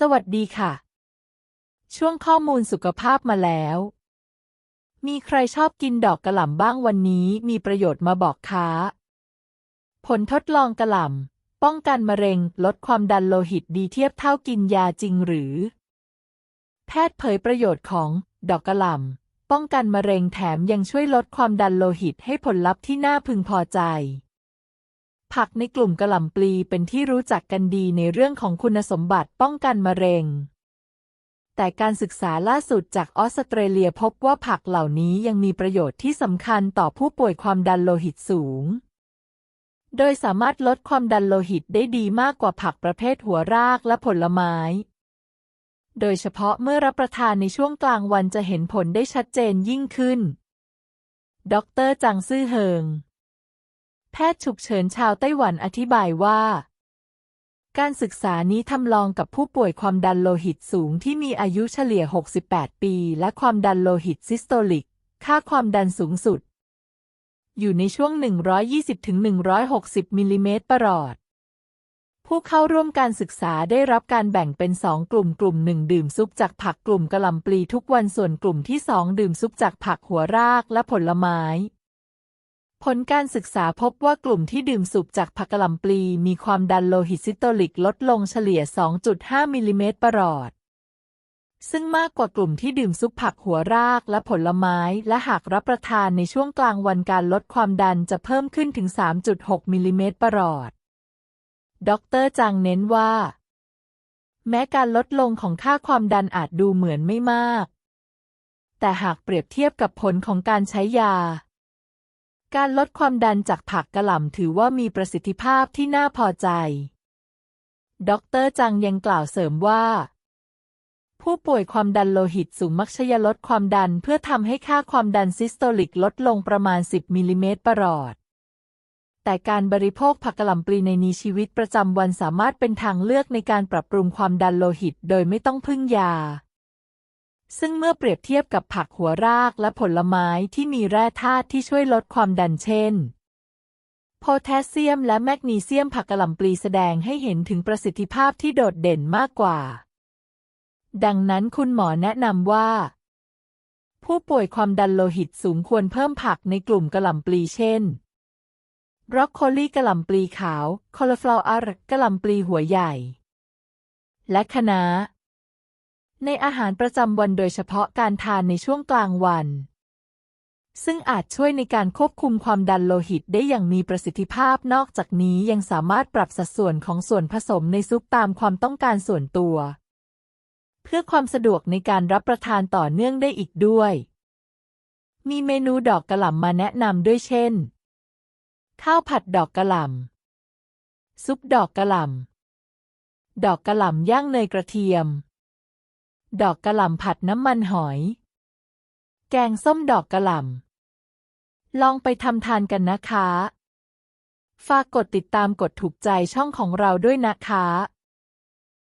สวัสดีค่ะ ช่วงข้อมูลสุขภาพมาแล้ว มีใครชอบกินดอกกระหล่ำบ้างวันนี้มีประโยชน์มาบอกค้า ผลทดลองกระหล่ำป้องกันมะเร็งลดความดันโลหิตดีเทียบเท่ากินยาจริงหรือ แพทย์เผยประโยชน์ของดอกกระหล่ำป้องกันมะเร็งแถมยังช่วยลดความดันโลหิตให้ผลลัพธ์ที่น่าพึงพอใจ ผักในกลุ่มกระหล่ำปลีเป็นที่รู้จักกันดีในเรื่องของคุณสมบัติป้องกันมะเร็ง แต่การศึกษาล่าสุดจากออสเตรเลียพบว่าผักเหล่านี้ยังมีประโยชน์ที่สำคัญต่อผู้ป่วยความดันโลหิตสูง โดยสามารถลดความดันโลหิตได้ดีมากกว่าผักประเภทหัวรากและผลไม้ โดยเฉพาะเมื่อรับประทานในช่วงกลางวันจะเห็นผลได้ชัดเจนยิ่งขึ้น ดร จังซื่อเฮิง พทย์ฉุกเฉินชาวไต้หวันอธิบายว่า การศึกษานี้ทำลองกับผู้ป่วยความดันโลหิตสูงที่มีอายุเฉลี่ย 68 ปี และความดันโลหิตซิสโตลิก ค่าความดันสูงสุด อยู่ในช่วง 120-160 มิลลิเมตรประหลอด ผู้เข้าร่วมการศึกษาได้รับการแบ่งเป็นสองกลุ่มกลุ่มหนึ่งดื่มซุปจากผักกลุ่มกะหล่ำปลีทุกวันส่วนกลุ่มที่สองดื่มซุปจากผักหัวรากและผลไม้ ผลการศึกษาพบว่ากลุ่มที่ดื่มสุปจากผักกะหล่ำปลี มีความดันโลหิตซิสโตลิกลดลงเฉลี่ย 2.5 มิลลิเมตรประหลอด ซึ่งมากกว่ากลุ่มที่ดื่มซุปผักหัวรากและผลไม้ และหากรับประทานในช่วงกลางวันการลดความดันจะเพิ่มขึ้นถึง 3.6 มิลลิเมตรประหลอด ดรจังเน้นว่า แม้การลดลงของค่าความดันอาจดูเหมือนไม่มาก แต่หากเปรียบเทียบกับผลของการใช้ยา การลดความดันจากผักกระหล่ำถือว่ามีประสิทธิภาพที่น่าพอใจ ดรจังยังกล่าวเสริมว่า ผู้ป่วยความดันโลหิตสูงมักใช้ยาลดความดันเพื่อทำให้ค่าความดันซิสโตลิกลดลงประมาณ 10 มิลลิเมตรประหลอด แต่การบริโภคผักกระหล่ำปลีในนีชีวิตประจำวันสามารถเป็นทางเลือกในการปรับปรุงความดันโลหิต โดยไม่ต้องพึ่งยา ซึ่งเมื่อเปรียบเทียบกับผักหัวรากและผลไม้ที่มีแร่ธาตุที่ช่วยลดความดันเช่น โพแทสเซียมและแมกนีเซียมผักกระหล่ำปลีแสดงให้เห็นถึงประสิทธิภาพที่โดดเด่นมากกว่า ดังนั้นคุณหมอแนะนำว่า ผู้ป่วยความดันโลหิตสูงควรเพิ่มผักในกลุ่มกระหล่ำปลีเช่นบรอกโคลีกระหล่ำปลีขาว คอลฟลาวร์กระหล่ำปลีหัวใหญ่ และคะน้า ในอาหารประจำวันโดยเฉพาะการทานในช่วงกลางวัน ซึ่งอาจช่วยในการควบคุมความดันโลหิตได้อย่างมีประสิทธิภาพนอกจากนี้ยังสามารถปรับสัดส่วนของส่วนผสมในซุปตามความต้องการส่วนตัว เพื่อความสะดวกในการรับประทานต่อเนื่องได้อีกด้วย มีเมนูดอกกระหล่ำมาแนะนำด้วยเช่น ข้าวผัดดอกกระหล่ำซุปดอกกระหล่ำดอกกระหล่ำย่างเนยกระเทียม ดอกกระหล่ำผัดน้ำมันหอย แกงส้มดอกกระหล่ำ ลองไปทำทานกันนะคะ ฝากกดติดตามกดถูกใจช่องของเราด้วยนะคะ